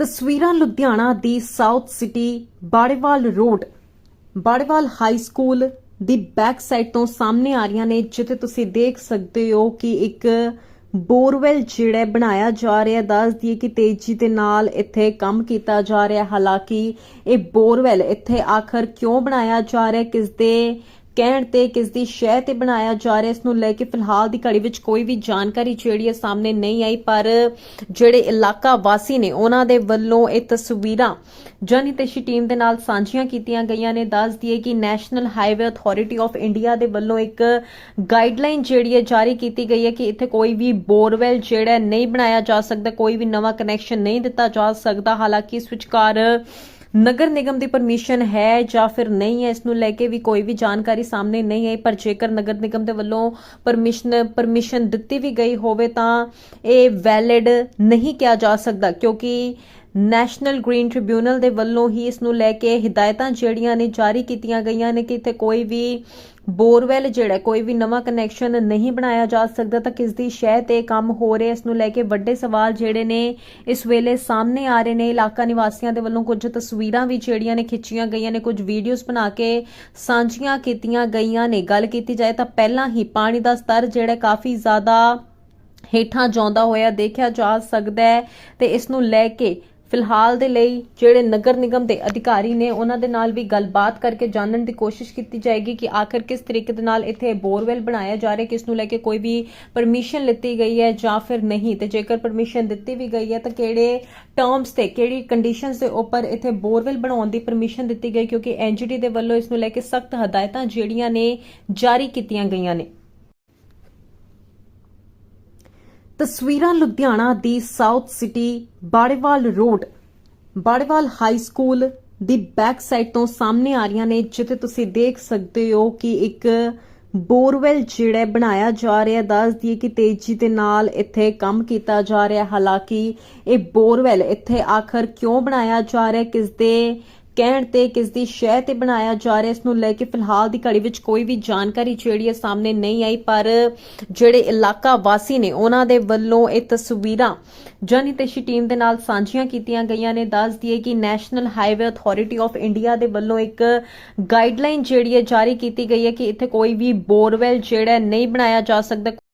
ਤਸਵੀਰਾਂ ਲੁਧਿਆਣਾ ਦੀ south city Barewal road Barewal high school ਦੀ back side ਤੋਂ ਸਾਹਮਣੇ ਆ ਰਹੀਆਂ ਨੇ, ਜਿੱਥੇ ਤੁਸੀਂ ਦੇਖ ਸਕਦੇ ਹੋ ਕਿ ਇੱਕ ਬੋਰਵੈਲ ਜਿਹੜਾ ਬਣਾਇਆ ਜਾ ਰਿਹਾ ਹੈ। ਦੱਸ ਦਈਏ ਕਿ ਤੇਜ਼ੀ ਦੇ ਨਾਲ ਇੱਥੇ ਕੰਮ ਕੀਤਾ ਜਾ ਰਿਹਾ ਹਾਲਾਂਕਿ ਇਹ ਬੋਰਵੈਲ ਇੱਥੇ ਆਖਰ ਕਿਉਂ ਬਣਾਇਆ ਜਾ ਰਿਹਾ ਹੈ ਕਿਸ ਦੇ ਕਹਿਣ ਤੇ ਕਿਸ ਦੀ ਸ਼ਹਿ ਤੇ ਬਣਾਇਆ ਜਾ ਰਿਹਾ, ਇਸ ਨੂੰ ਲੈ ਕੇ ਫਿਲਹਾਲ ਦੀ ਘੜੀ ਵਿੱਚ ਕੋਈ ਵੀ ਜਾਣਕਾਰੀ ਜਿਹੜੀ ਹੈ ਸਾਹਮਣੇ ਨਹੀਂ ਆਈ, ਪਰ ਜਿਹੜੇ ਇਲਾਕਾ ਵਾਸੀ ਨੇ, ਉਹਨਾਂ ਦੇ ਵੱਲੋਂ ਇਹ ਤਸਵੀਰਾਂ ਜਨਹਿਤੇਸ਼ੀ ਟੀਮ ਦੇ ਨਾਲ ਸਾਂਝੀਆਂ ਕੀਤੀਆਂ ਗਈਆਂ ਨੇ। ਦੱਸ ਦਈਏ ਕਿ national highway authority of India ਦੇ ਵੱਲੋਂ ਇੱਕ ਗਾਈਡਲਾਈਨ ਜਿਹੜੀ ਹੈ ਜਾਰੀ ਕੀਤੀ ਗਈ ਹੈ ਕਿ ਇੱਥੇ ਕੋਈ ਵੀ ਬੋਰਵੈਲ ਜਿਹੜਾ ਨਹੀਂ ਬਣਾਇਆ ਜਾ ਸਕਦਾ, ਕੋਈ ਵੀ ਨਵਾਂ ਕਨੈਕਸ਼ਨ ਨਹੀਂ ਦਿੱਤਾ ਜਾ ਸਕਦਾ। ਹਾਲਾਂਕਿ ਇਸ ਵਿਚਕਾਰ ਨਗਰ ਨਿਗਮ ਦੀ ਪਰਮਿਸ਼ਨ ਹੈ ਜਾਂ ਫਿਰ ਨਹੀਂ ਹੈ? ਇਸ ਨੂੰ ਲੈ ਕੇ ਵੀ ਕੋਈ ਵੀ ਜਾਣਕਾਰੀ ਸਾਹਮਣੇ ਨਹੀਂ ਆਈ, ਪਰ ਜੇਕਰ ਨਗਰ ਨਿਗਮ ਦੇ ਵੱਲੋਂ ਪਰਮਿਸ਼ਨ ਪਰਮਿਸ਼ਨ ਦਿੱਤੀ ਵੀ ਗਈ ਹੋਵੇ ਤਾਂ ਇਹ ਵੈਲਿਡ ਨਹੀਂ ਕਿਹਾ ਜਾ ਸਕਦਾ, ਕਿਉਂਕਿ ਨੈਸ਼ਨਲ ਗ੍ਰੀਨ ਟ੍ਰਿਬਿਊਨਲ ਦੇ ਵੱਲੋਂ ਹੀ ਇਸ ਨੂੰ ਲੈ ਕੇ ਹਦਾਇਤਾਂ ਜਿਹੜੀਆਂ ਨੇ ਜਾਰੀ ਕੀਤੀਆਂ ਗਈਆਂ ਨੇ ਕਿ ਇੱਥੇ ਕੋਈ ਵੀ ਬੋਰਵੈਲ ਜਿਹੜਾ ਕੋਈ ਵੀ ਨਵਾਂ ਕਨੈਕਸ਼ਨ ਨਹੀਂ ਬਣਾਇਆ ਜਾ ਸਕਦਾ ਤਾਂ ਕਿਸ ਦੀ ਸ਼ਹਿ ਤੇ ਕੰਮ ਹੋ ਰਿਹਾ ਇਸ ਨੂੰ ਲੈ ਕੇ ਵੱਡੇ ਸਵਾਲ ਜਿਹੜੇ ਨੇ ਇਸ ਵੇਲੇ ਸਾਹਮਣੇ ਆ ਰਹੇ ਨੇ। ਇਲਾਕਾ ਨਿਵਾਸੀਆਂ ਦੇ ਵੱਲੋਂ ਕੁਝ ਤਸਵੀਰਾਂ ਵੀ ਜਿਹੜੀਆਂ ਨੇ ਖਿੱਚੀਆਂ ਗਈਆਂ ਨੇ, ਕੁਝ ਵੀਡੀਓਜ਼ ਬਣਾ ਕੇ ਸਾਂਝੀਆਂ ਕੀਤੀਆਂ ਗਈਆਂ ਨੇ। ਗੱਲ ਕੀਤੀ ਜਾਏ ਤਾਂ ਪਹਿਲਾਂ ਹੀ ਪਾਣੀ ਦਾ ਸਤਰ ਜਿਹੜਾ ਕਾਫੀ ਜ਼ਿਆਦਾ ਹੇਠਾਂ ਜਾਂਦਾ ਹੋਇਆ ਦੇਖਿਆ ਜਾ ਸਕਦਾ ਹੈ ਤੇ ਇਸ ਨੂੰ ਲੈ ਕੇ ਫਿਲਹਾਲ ਦੇ ਲਈ ਜਿਹੜੇ ਨਗਰ ਨਿਗਮ ਦੇ ਅਧਿਕਾਰੀ ਨੇ ਉਹਨਾਂ ਦੇ ਨਾਲ ਵੀ ਗੱਲਬਾਤ ਕਰਕੇ ਜਾਣਨ ਦੀ ਕੋਸ਼ਿਸ਼ ਕੀਤੀ ਜਾਏਗੀ ਕਿ ਆਖਰ ਕਿਸ ਤਰੀਕੇ ਦੇ ਨਾਲ ਇੱਥੇ ਬੋਰਵੈਲ ਬਣਾਇਆ ਜਾ ਰਿਹਾ, ਕਿਸ ਨੂੰ ਲੈ ਕੇ ਕੋਈ ਵੀ ਪਰਮਿਸ਼ਨ ਲਿੱਤੀ ਗਈ ਹੈ ਜਾਂ ਫਿਰ ਨਹੀਂ। ਤੇ ਜੇਕਰ ਪਰਮਿਸ਼ਨ ਦਿੱਤੀ ਵੀ ਗਈ ਹੈ, ਤਾਂ ਕਿਹੜੇ ਟਰਮਸ ਤੇ, ਕਿਹੜੀ ਕੰਡੀਸ਼ਨਸ ਦੇ ਉੱਪਰ ਇੱਥੇ ਬੋਰਵੈਲ ਬਣਾਉਣ ਦੀ ਪਰਮਿਸ਼ਨ ਦਿੱਤੀ ਗਈ? ਕਿਉਂਕਿ ਐਨਜੀਟੀ ਦੇ ਵੱਲੋਂ ਇਸ ਨੂੰ ਲੈ ਕੇ ਸਖਤ ਹਦਾਇਤਾਂ ਜਿਹੜੀਆਂ ਨੇ ਜਾਰੀ ਕੀਤੀਆਂ ਗਈਆਂ ਨੇ। ਤਸਵੀਰਾਂ ਲੁਧਿਆਣਾ ਦੀ south city Barewal road Barewal high school ਦੀ ਬੈਕ ਸਾਈਡ ਤੋਂ ਸਾਹਮਣੇ ਆ ਰਹੀਆਂ ਨੇ, ਜਿੱਥੇ ਤੁਸੀਂ ਦੇਖ ਸਕਦੇ ਹੋ ਕਿ ਇੱਕ ਬੋਰਵੈਲ ਜਿਹੜਾ ਬਣਾਇਆ ਜਾ ਰਿਹਾ ਹੈ। ਦੱਸ ਦਈਏ ਕਿ ਤੇਜ਼ੀ ਦੇ ਨਾਲ ਇੱਥੇ ਕੰਮ ਕੀਤਾ ਜਾ ਰਿਹਾ ਹਾਲਾਂਕਿ ਇਹ ਬੋਰਵੈਲ ਇੱਥੇ ਆਖਰ ਕਿਉਂ ਬਣਾਇਆ ਜਾ ਰਿਹਾ ਹੈ ਕਿਸ ਦੇ ਕਹਿਣ ਤੇ ਕਿਸ ਦੀ ਸ਼ਹਿ ਤੇ ਬਣਾਇਆ ਜਾ ਰਿਹਾ, ਇਸ ਨੂੰ ਲੈ ਕੇ ਫਿਲਹਾਲ ਦੀ ਘੜੀ ਵਿੱਚ ਕੋਈ ਵੀ ਜਾਣਕਾਰੀ ਜਿਹੜੀ ਹੈ ਸਾਹਮਣੇ ਨਹੀਂ ਆਈ, ਪਰ ਜਿਹੜੇ ਇਲਾਕਾ ਵਾਸੀ ਨੇ, ਉਹਨਾਂ ਦੇ ਵੱਲੋਂ ਇਹ ਤਸਵੀਰਾਂ ਜਨਹਿਤੇਸ਼ੀ ਟੀਮ ਦੇ ਨਾਲ ਸਾਂਝੀਆਂ ਕੀਤੀਆਂ ਗਈਆਂ ਨੇ। ਦੱਸ ਦਈਏ ਕਿ national highway authority of India ਦੇ ਵੱਲੋਂ ਇੱਕ ਗਾਈਡਲਾਈਨ ਜਿਹੜੀ ਹੈ ਜਾਰੀ ਕੀਤੀ ਗਈ ਹੈ ਕਿ ਇੱਥੇ ਕੋਈ ਵੀ ਬੋਰਵੈਲ ਜਿਹੜਾ ਨਹੀਂ ਬਣਾਇਆ ਜਾ ਸਕਦਾ।